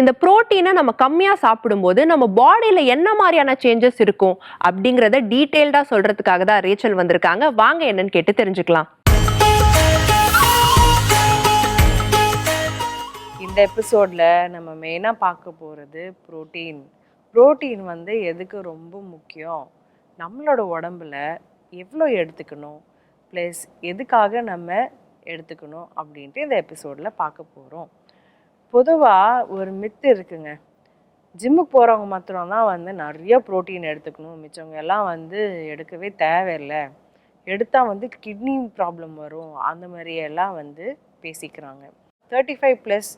இந்த புரோட்டீனை நம்ம கம்மியாக சாப்பிடும்போது நம்ம பாடியில் என்ன மாதிரியான சேஞ்சஸ் இருக்கும் அப்படிங்கிறத டீட்டெயில்டாக சொல்கிறதுக்காக தான் ரேச்சல் வந்திருக்காங்க. வாங்க என்னன்னு கேட்டு தெரிஞ்சுக்கலாம். இந்த எபிசோடில் நம்ம மெயினாக பார்க்க போகிறது புரோட்டீன் புரோட்டீன் வந்து எதுக்கு ரொம்ப முக்கியம்? நம்மளோட உடம்புல எவ்வளோ எடுத்துக்கணும்? ப்ளஸ் எதுக்காக நம்ம எடுத்துக்கணும்? அப்படின்ட்டு இந்த எபிசோடில் பார்க்க போகிறோம் பொதுவாக ஒரு மித்து இருக்குங்க. ஜிம்முக்கு போகிறவங்க மாத்திரம்தான் வந்து நிறைய புரோட்டீன் எடுத்துக்கணும். மிச்சவங்க எல்லாம் வந்து எடுக்கவே தேவையில்லை. எடுத்தால் வந்து கிட்னி ப்ராப்ளம் வரும். அந்த மாதிரியெல்லாம் வந்து பேசிக்கிறாங்க. Thirty five plus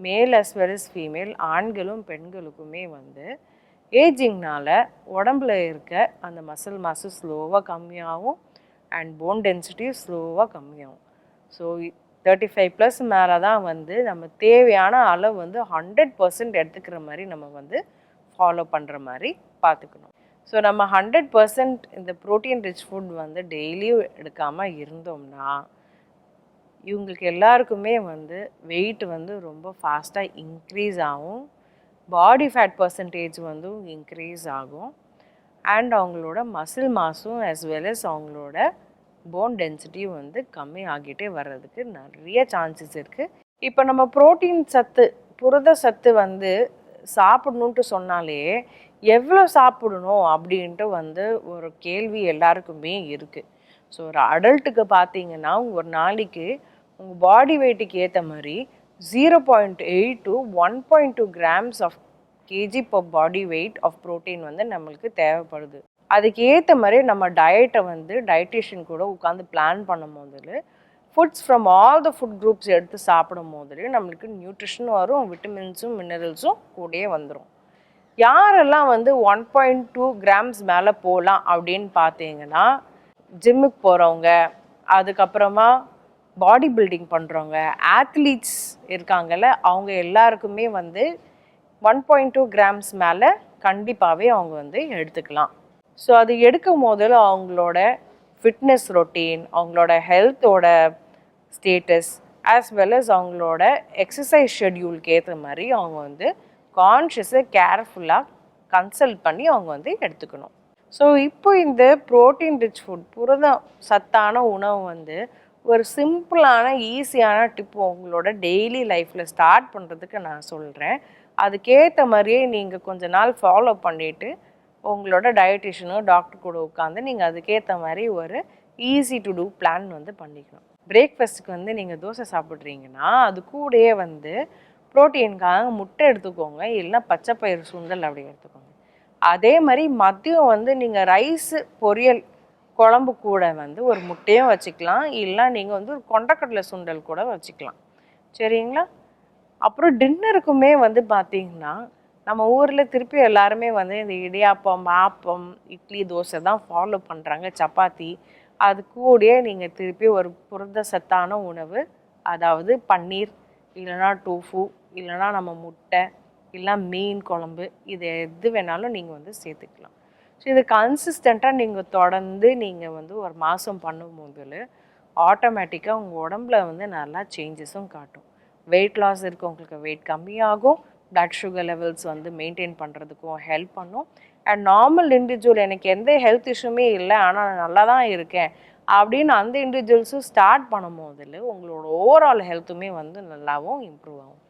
male as well as female ஆண்களும் பெண்களுக்குமே வந்து ஏஜிங்னால் உடம்புல இருக்க அந்த மசில் மாசு ஸ்லோவாக கம்மியாகும். அண்ட் போன் டென்சிட்டியும் ஸ்லோவாக கம்மியாகும். ஸோ தேர்ட்டி ஃபைவ் ப்ளஸ் மேலே தான் வந்து நம்ம தேவையான அளவு வந்து ஹண்ட்ரட் பர்சன்ட் எடுத்துக்கிற மாதிரி நம்ம வந்து ஃபாலோ பண்ணுற மாதிரி பார்த்துக்கணும். ஸோ நம்ம ஹண்ட்ரட் பர்சன்ட் இந்த ப்ரோட்டீன் ரிச் ஃபுட் வந்து டெய்லியும் எடுக்காமல் இருந்தோம்னா இவங்களுக்கு எல்லாருக்குமே வந்து வெயிட் வந்து ரொம்ப ஃபாஸ்ட்டாக இன்க்ரீஸ் ஆகும். பாடி ஃபேட் பர்சன்டேஜ் வந்து இன்க்ரீஸ் ஆகும். அண்ட் அவங்களோட மசில் மாஸும் அஸ் வெல் அஸ் அவங்களோட போன் டென்சிட்டியும் வந்து கம்மி ஆகிட்டே வர்றதுக்கு நிறைய சான்சஸ் இருக்குது இப்போ நம்ம புரோட்டீன் சத்து புரத சத்து வந்து சாப்பிடணுன்ட்டு சொன்னாலே எவ்வளோ சாப்பிடணும் அப்படின்ட்டு வந்து ஒரு கேள்வி எல்லாருக்குமே இருக்குது ஸோ ஒரு அடல்ட்டுக்கு பார்த்தீங்கன்னா ஒரு நாளைக்கு உங்கள் பாடி வெயிட்டுக்கு ஏற்ற மாதிரி zero point eight to one point two grams of KG per body weight of protein வந்து நம்மளுக்கு தேவைப்படுது. அதுக்கு ஏற்ற மாதிரி நம்ம டயட்டை வந்து டயட்டிஷியன் கூட உட்காந்து பிளான் பண்ணும் போதில் foods from all the food groups எடுத்து சாப்பிடும் போது நம்மளுக்கு நியூட்ரிஷனும் வரும் விட்டமின்ஸும் மினரல்ஸும் கூடயே வந்துடும் யாரெல்லாம் வந்து ஒன் பாயிண்ட் டூ கிராம்ஸ் மேலே போகலாம் அப்படின்னு பார்த்தீங்கன்னா ஜிம்முக்கு போகிறவங்க அதுக்கப்புறமா பாடி பில்டிங் பண்ணுறவங்க ஆத்லீட்ஸ் இருக்காங்கல்ல அவங்க எல்லாருக்குமே வந்து ஒன் பாயிண்ட் டூ கிராம்ஸ் மேலே கண்டிப்பாகவே அவங்க வந்து எடுத்துக்கலாம். ஸோ அது எடுக்கும் போதில் அவங்களோட ஃபிட்னஸ் ரொட்டீன் அவங்களோட ஹெல்த்தோட ஸ்டேட்டஸ் ஆஸ் வெல் அஸ் அவங்களோட எக்ஸசைஸ் ஷெட்யூலுக்கு ஏற்ற மாதிரி அவங்க வந்து கான்ஷியஸை கேர்ஃபுல்லாக கன்சல்ட் பண்ணி அவங்க வந்து எடுத்துக்கணும். ஸோ இப்போ இந்த ப்ரோட்டீன் ரிச் ஃபுட் புரதம் சத்தான உணவு வந்து ஒரு சிம்பிளான ஈஸியான டிப் உங்களோட டெய்லி லைஃப்பில் ஸ்டார்ட் பண்ணுறதுக்கு நான் சொல்கிறேன் அதுக்கேற்ற மாதிரியே நீங்கள் கொஞ்ச நாள் ஃபாலோ பண்ணிவிட்டு உங்களோட டயட்டிஷியனோ டாக்டர் கூட உட்காந்து நீங்கள் அதுக்கேற்ற மாதிரி ஒரு ஈஸி டு டூ பிளான் வந்து பண்ணிக்கணும். பிரேக்ஃபாஸ்ட்டுக்கு வந்து நீங்கள் தோசை சாப்பிட்றீங்கன்னா அது கூடயே வந்து ப்ரோட்டீனுக்காக முட்டை எடுத்துக்கோங்க இல்லைன்னா பச்சை பயிறு சுண்டல் அப்படி எடுத்துக்கோங்க. அதே மாதிரி மதியம் வந்து நீங்கள் ரைஸு பொரியல் குழம்பு கூட வந்து ஒரு முட்டையும் வச்சுக்கலாம். இல்லை நீங்கள் வந்து ஒரு கொண்டக்கடலை சுண்டல் கூட வச்சுக்கலாம். சரிங்களா? அப்புறம் டின்னருக்குமே வந்து பார்த்தீங்கன்னா நம்ம ஊரில் திருப்பி எல்லாருமே வந்து இந்த இடியாப்பம் ஆப்பம் இட்லி தோசை தான் ஃபாலோ பண்ணுறாங்க சப்பாத்தி. அது கூடயே நீங்கள் திருப்பி ஒரு புரத சத்தான உணவு அதாவது பன்னீர் இல்லைன்னா டோஃபு இல்லைன்னா நம்ம முட்டை இல்லை மீன் குழம்பு இது எது வேணாலும் நீங்கள் வந்து சேர்த்துக்கலாம். ஸோ இது கன்சிஸ்டண்ட்டாக நீங்கள் தொடர்ந்து நீங்கள் வந்து ஒரு மாதம் பண்ணும்போது ஆட்டோமேட்டிக்காக உங்கள் உடம்புல வந்து நல்லா சேஞ்சஸும் காட்டும். வெயிட் லாஸ் இருக்கவங்களுக்கு வெயிட் கம்மியாகும். பிளட் சுகர் லெவல்ஸ் வந்து மெயின்டைன் பண்ணுறதுக்கும் ஹெல்ப் பண்ணும். அண்ட் நார்மல் இண்டிவிஜுவல் எனக்கு எந்த ஹெல்த் இஷ்யூமே இல்லை ஆனால் நான் நல்லா தான் இருக்கேன் அப்படின்னு அந்த இண்டிவிஜுவல்ஸும் ஸ்டார்ட் பண்ணும் போதில் உங்களோட ஓவரால் ஹெல்த்துமே வந்து நல்லாவும் இம்ப்ரூவ் ஆகும்.